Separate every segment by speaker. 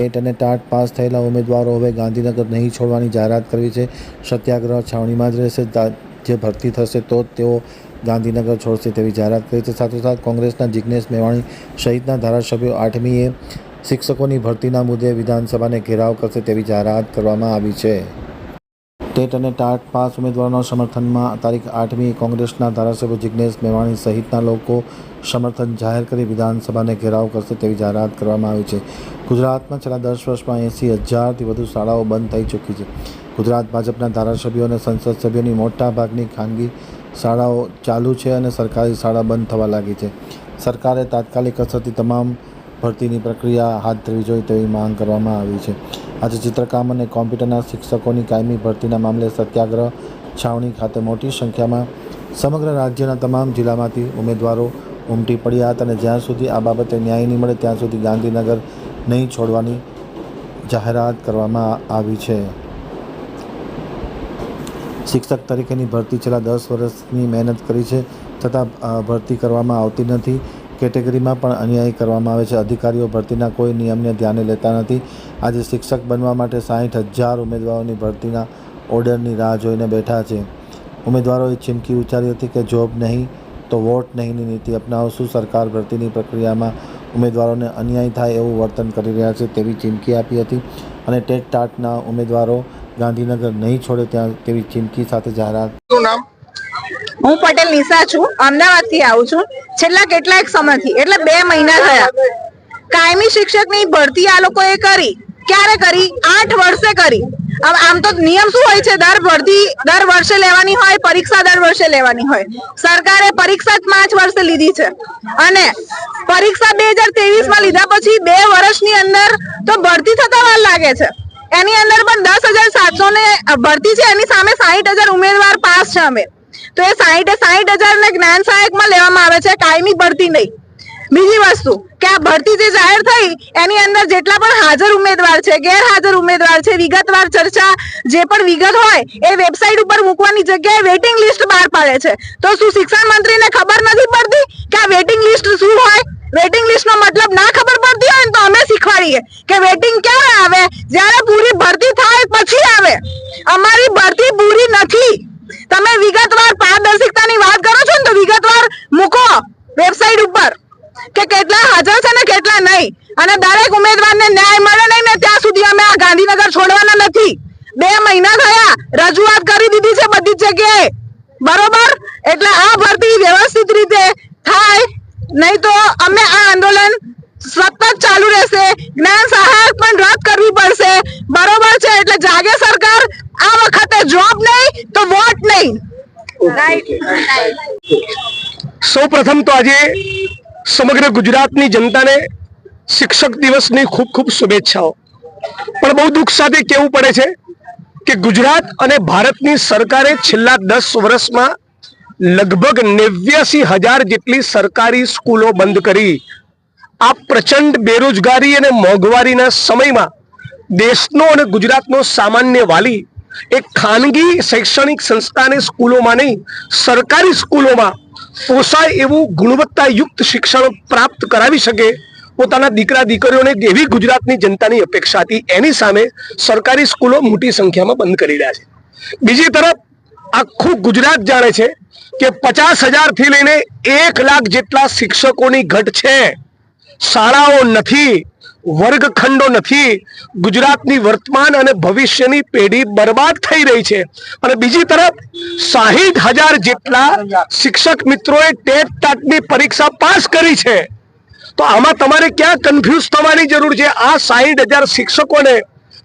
Speaker 1: TET અને TAT pass થયેલા ઉમેદવારો હવે ગાંધીનગર નહીં છોડવાની જાહેરાત કરી છે. સત્યાગ્રહ છાવણીમાં જ રહેશે. જે ભરતી થશે તો તેઓ ગાંધીનગર છોડશે તેવી જાહેરાત કરી છે. સાથોસાથ કોંગ્રેસના જિજ્ઞેશ મેવાણી સહિતના ધારાસભ્યો આઠમીએ શિક્ષકોની ભરતીના મુદ્દે વિધાનસભાને ઘેરાવ કરશે તેવી જાહેરાત કરવામાં આવી છે. ટેટ અને ટાટ પાસ ઉમેદવારોના સમર્થનમાં તારીખ આઠમી કોંગ્રેસના ધારાસભ્ય જિજ્ઞેશ મેવાણી સહિતના લોકો સમર્થન જાહેર કરી વિધાનસભાને ઘેરાવ કરશે તેવી જાહેરાત કરવામાં આવી છે. ગુજરાતમાં છેલ્લા દસ વર્ષમાં એંસી હજારથી વધુ શાળાઓ બંધ થઈ ચૂકી છે. ગુજરાત ભાજપના ધારાસભ્યો અને સંસદ સભ્યોની મોટા ભાગની ખાનગી શાળાઓ ચાલુ છે અને સરકારી શાળા બંધ થવા લાગી છે. સરકારે તાત્કાલિક અસરથી તમામ ભરતીની પ્રક્રિયા હાથ ધરવી જોઈએ તેવી માંગ કરવામાં આવી છે. આજે ચિત્રકામ અને કોમ્પ્યુટરના શિક્ષકોની કાયમી ભરતીના મામલે સત્યાગ્રહ છાવણી ખાતે મોટી સંખ્યામાં સમગ્ર રાજ્યના તમામ જિલ્લામાંથી ઉમેદવારો ઉમટી પડ્યા હતા અને જ્યાં સુધી આ બાબતે ન્યાય નહીં મળે ત્યાં સુધી ગાંધીનગર નહીં છોડવાની જાહેરાત કરવામાં આવી છે. શિક્ષક તરીકેની ભરતી છેલ્લા દસ વર્ષની મહેનત કરી છે છતાં ભરતી કરવામાં આવતી નથી. કેટેગરીમાં પણ અન્યાય કરવામાં આવે છે. અધિકારીઓ ભરતીના કોઈ નિયમને ધ્યાને લેતા નથી. આજે શિક્ષક બનવા માટે સાહીઠ હજાર ઉમેદવારોની ભરતીના ઓર્ડરની રાહ જોઈને બેઠા છે. ઉમેદવારોએ ચીમકી ઉચ્ચારી હતી કે, જોબ નહીં તો વોટ નહીંની નીતિ અપનાવશું. સરકાર ભરતીની પ્રક્રિયામાં ઉમેદવારોને અન્યાય થાય એવું વર્તન કરી રહ્યા છે તેવી ચીમકી આપી હતી અને ટેટ ટાટના ઉમેદવારો ગાંધીનગર નહીં છોડે ત્યાં તેવી ચીમકી સાથે જાહેરાત
Speaker 2: નામ
Speaker 3: હું પટેલ નિશા છું અમદાવાદથી આવું છું. છેલ્લા કેટલાક સમયથી, એટલે બે મહિના થયા. કાયમી શિક્ષકની ભરતી આ લોકોએ કરી. ક્યારે કરી? આઠ વર્ષે કરી. આમ તો નિયમ શું હોય છે? દર ભરતી, દર વર્ષે લેવાની હોય, પરીક્ષા દર વર્ષે લેવાની હોય. સરકારે પરીક્ષા જ પાંચ વર્ષે લીધી છે. અને પરીક્ષા બે હજાર ત્રેવીસમાં લીધા પછી બે વર્ષની અંદર તો ભરતી થતા વાર લાગે છે. એની અંદર પણ દસ હજાર સાતસો ને, ભરતી છે, એની સામે સાહીઠ હજાર ઉમેદવાર પાસ છે અમે. તો એ સાહીઠે સાહીઠ હજાર ને જ્ઞાન સહાયકમાં લેવામાં આવે છે, કાયમી ભરતી નહીં. બીજી વસ્તુ, કે આ ભરતી જે જાહેર થઈ, એની અંદર જેટલા પણ હાજર ઉમેદવાર છે, ગેરહાજર ઉમેદવાર છે, વિગતવાર ચર્ચા જે પણ વિગત હોય, એ વેબસાઇટ ઉપર મૂકવાની જગ્યાએ વેટિંગ લિસ્ટ બહાર પાડે છે. તો શું શિક્ષણ મંત્રીને ખબર નથી પડતી કે આ વેટિંગ લિસ્ટ શું હોય? વેટિંગ લિસ્ટ નો મતલબ ના ખબર પડતી હોય તો અમે શીખવાડીએ કે વેટિંગ ક્યારે આવે? જ્યારે પૂરી ભરતી થાય પછી આવે. અમારી ભરતી પૂરી નથી તમે વિગતવાર પારદર્શિકતાની વાત કરો છો ને તો વિગતવાર મૂકો વેબસાઇટ ઉપર કે કેટલા હાજર છે ને કેટલા નહીં અને દરેક ઉમેદવારને ન્યાય મળે નહીં ને ત્યાં સુધી અમે આ ગાંધીનગર છોડવાના નથી બે મહિના થયા રજૂઆત કરી દીધી છે બધી જગ્યાએ. બરોબર? એટલે આ ભરતી વ્યવસ્થિત રીતે થાય, નહીં તો અમે આ આંદોલન સતત ચાલુ રહેશે. જ્ઞાન સહાયક પણ રદ કરવી પડશે. બરોબર છે? એટલે જાગે સરકાર આ વખતે જોબ નહીં તો વોટ નહીં.
Speaker 2: સૌ પ્રથમ તો આજે સમગ્ર ગુજરાતની જનતાને શિક્ષક દિવસની ખૂબ ખૂબ શુભેચ્છાઓ. પણ બહુ દુઃખ સાથે કેવું પડે છે કે ગુજરાત અને ભારતની સરકારે છેલ્લા દસ વર્ષમાં લગભગ નેવ્યાસી હજાર જેટલી સરકારી સ્કૂલો બંધ કરી. આ પ્રચંડ બેરોજગારી અને મોંઘવારીના સમયમાં દેશનો અને ગુજરાતનો સામાન્ય વાલી એક ખાનગી શૈક્ષણિક સંસ્થાને સ્કૂલોમાં નહીં, સરકારી સ્કૂલોમાં પોસાય એવું ગુણવત્તાયુક્ત શિક્ષણ પ્રાપ્ત કરાવી શકે પોતાના દીકરા દીકરીઓને એવી ગુજરાતની જનતાની અપેક્ષા હતી, એની સામે સરકારી સ્કૂલો મોટી સંખ્યામાં બંધ કરી રહ્યા છે. બીજી તરફ, આખું ગુજરાત જાણે છે કે પચાસ હજારથી લઈને એક લાખ જેટલા શિક્ષકોની ઘટ છે. શાળાઓ નથી, વર્ગખંડો નથી, ગુજરાતની વર્તમાન અને ભવિષ્યની પેઢી બરબાદ થઈ રહી છે. અને બીજી તરફ, સાહીઠ હજાર જેટલા શિક્ષક મિત્રોએ ટેટ ટાટની પરીક્ષા પાસ કરી છે. તો આમાં તમારે ક્યાં કન્ફ્યુઝ થવાની જરૂર છે? આ સાહીઠ હજાર શિક્ષકોને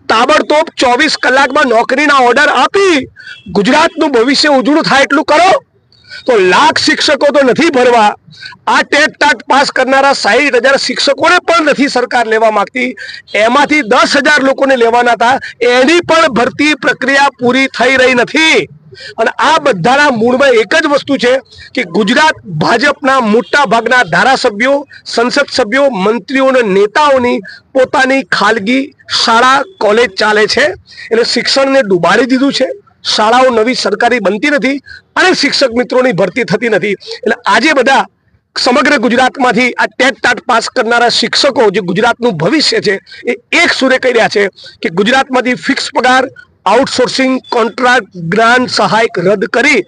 Speaker 2: તાબડતોબ ચોવીસ કલાકમાં નોકરીના ઓર્ડર આપી ગુજરાતનું ભવિષ્ય ઉજળું થાય એટલું કરો. તો લાખ શિક્ષકો તો નથી ભરવા. આ ટેટ ટાટ પાસ કરનારા સાહીઠ હજાર શિક્ષકોને પણ નથી સરકાર લેવા માંગતી. એમાંથી દસ હજાર લોકોને લેવાના હતા. એની પણ ભરતી પ્રક્રિયા પૂરી થઈ રહી નથી. અને આ બધાના મૂળમાં એક જ વસ્તુ છે કે ગુજરાત ભાજપના મોટા ભાગના ધારાસભ્યો, સંસદ સભ્યો, મંત્રીઓ અને નેતાઓની પોતાની ખાલગી શાળા, કોલેજ ચાલે છે. એટલે શિક્ષણને ડૂબાડી દીધું છે. શાળાઓ નવી સરકારી બનતી નથી અને શિક્ષક મિત્રોની ભરતી થતી નથી. એટલે આજે બધા સમગ્ર ગુજરાતમાંથી આ ટેટ ટાટ પાસ કરનારા શિક્ષકો જે ગુજરાતનું ભવિષ્ય છે એ એક સુરે કહી રહ્યા છે કે ગુજરાતમાંથી ફિક્સ પગાર આઉટસોર્સિંગ કોન્ટ્રાક્ટ ગ્રાન્ટ સહાયક રદ કરી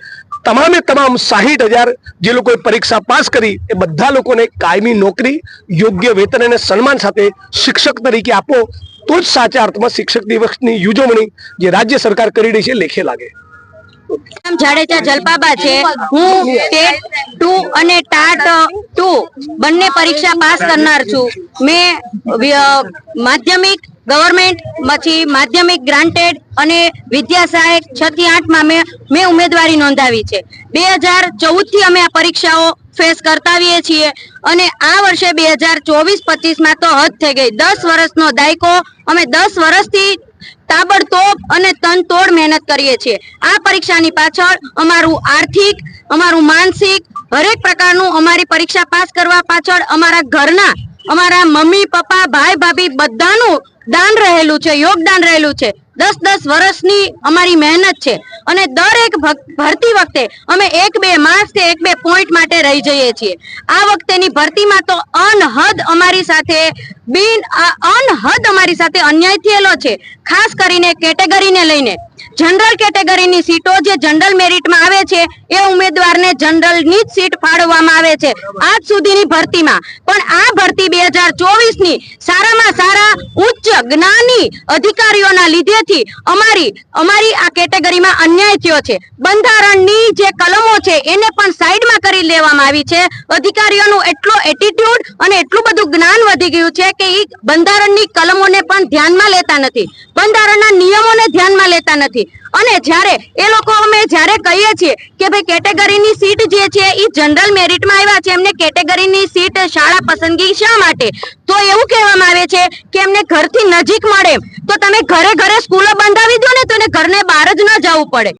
Speaker 2: તમામે તમામ સાહીઠ હજાર જે લોકોએ પરીક્ષા પાસ કરી એ બધા લોકોને કાયમી નોકરી, યોગ્ય વેતન અને સન્માન સાથે શિક્ષક તરીકે આપો. તો જ સાચા અર્થમાં શિક્ષક દિવસની ઉજવણી જે રાજ્ય સરકાર કરી રહી છે લેખે લાગે.
Speaker 4: જાડેજા જલપાબા છે. હું ટેટ ટુ અને ટાટ ટુ બંને પરીક્ષા પાસ કરનાર છું. મેં માધ્યમિક ગવર્મેન્ટ પછી માધ્યમિક ગ્રાન્ટેડ અને વિદ્યા સહાયક છ થી આઠમાં મેં ઉમેદવારી નોંધાવી છે. બે હજાર ચૌદથી અમે આ પરીક્ષાઓ ફેસ કરતાવીએ છીએ અને આ વર્ષે બે હજાર ચોવીસ પચીસમાં તો હદ થઈ ગઈ. દસ વર્ષનો દાયકો, અમે દસ વર્ષથી તાબડતોબ અને તનતોડ મહેનત કરીએ છીએ. આ પરીક્ષાની પાછળ અમારું આર્થિક, અમારું માનસિક, હરેક પ્રકારનું અમારી પરીક્ષા પાસ કરવા પાછળ અમારા ઘરના, અમારા મમ્મી, પપ્પા, ભાઈ, ભાભી બધાનું દાન રહેલું છે, યોગદાન રહેલું છે. દસ દસ વર્ષની અમારી મહેનત છે અને દરેક ભરતી વખતે અમે એક બે માર્ક્સ કે એક બે પોઈન્ટ માટે રહી જઈએ છીએ. આ વખતેની ભરતીમાં તો અનહદ અમારી સાથે બિન અનહદ અમારી સાથે અન્યાય થયેલો છે. ખાસ કરીને કેટેગરીને લઈને. જનરલ કેટેગરીની સીટો જે જનરલ મેરિટમાં આવે છે, એ ઉમેદવારને જનરલની જ સીટ ફાળવવામાં આવે છે. આજ સુધીની ભરતીમાં. પણ આ ભરતી બે હજાર ચોવીસની સારામાં સારા, ઉચ્ચ જ્ઞાની અધિકારીઓના લીધેથી અમારી અમારી આ કેટેગરીમાં અન્યાય થયો છે. બંધારણની જે કલમો છે, એને પણ સાઈડમાં કરી લેવામાં આવી છે. અધિકારીઓનું એટલો એટીટ્યુડ અને એટલું બધું જ્ઞાન વધી ગયું છે કે એ બંધારણની કલમોને પણ ધ્યાનમાં લેતા નથી. બંધારણના નિયમોને ધ્યાનમાં લેતા નથી. અને જ્યારે એ લોકો અમે જ્યારે કહીએ છીએ કે ભાઈ કેટેગરીની સીટ જે છે એ જનરલ મેરિટમાં આવ્યા છે, એમને કેટેગરીની સીટ શાળા પસંદગી શા માટે? તો એવું કહેવામાં આવે છે કે એમને ઘરથી નજીક મળે. તો તમે ઘરે ઘરે સ્કૂલો બંધાવી દો ને તો એને ઘરને બહાર જ ન જવું પડે.